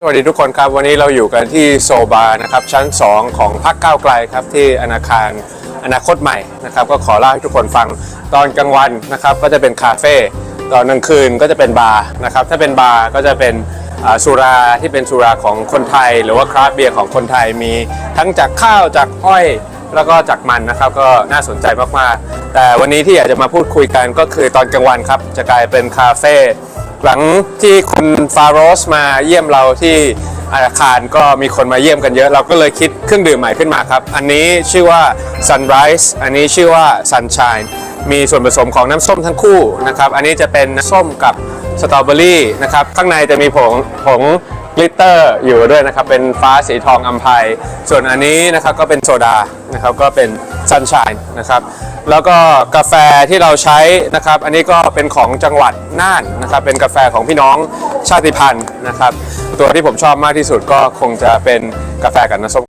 สวัสดีทุกคนครับวันนี้เราอยู่กันที่โซบานะครับชั้น 2 ของพักก้าวไกลครับที่อนาคารอนาคตใหม่นะครับก็ขอเล่าให้ทุกคนฟังตอนกลางวันนะครับก็จะเป็นคาเฟ่ตอนกลางคืนก็จะเป็นบาร์นะครับถ้าเป็นบาร์ก็จะเป็นอ่าสุราที่เป็นสุราของคนไทย หรือว่าคราฟเบียร์ของคนไทยมีทั้งจากข้าวจากอ้อยแล้วก็จากมันนะครับก็น่าสนใจมากๆ แต่วันนี้ที่อยากจะมาพูดคุยกันก็คือตอนกลางวันครับจะกลายเป็นคาเฟ่ หลังที่คุณฟาโรสมาเยี่ยมเราที่อาคารก็มีคนมาเยี่ยมกันเยอะ เราก็เลยคิดเครื่องดื่มใหม่ขึ้นมาครับ อันนี้ชื่อว่า Sunrise อันนี้ชื่อว่า Sunshine มีส่วนผสมของน้ำส้มทั้งคู่นะครับอันนี้จะเป็นส้มกับสตรอเบอรี่นะครับข้างในจะมีผงผงกลิตเตอร์อยู่ด้วยนะครับ เป็นฟ้าสีทองอัมภัยส่วนอันนี้นะครับก็เป็นโซดานะครับก็เป็น Sunshine นะครับ แล้วก็กาแฟที่เราใช้นะครับ อันนี้ก็เป็นของจังหวัดน่านนะครับ เป็นกาแฟของพี่น้องชาติพันธุ์นะครับ ตัวที่ผมชอบมากที่สุดก็คงจะเป็นกาแฟกับน้ำส้ม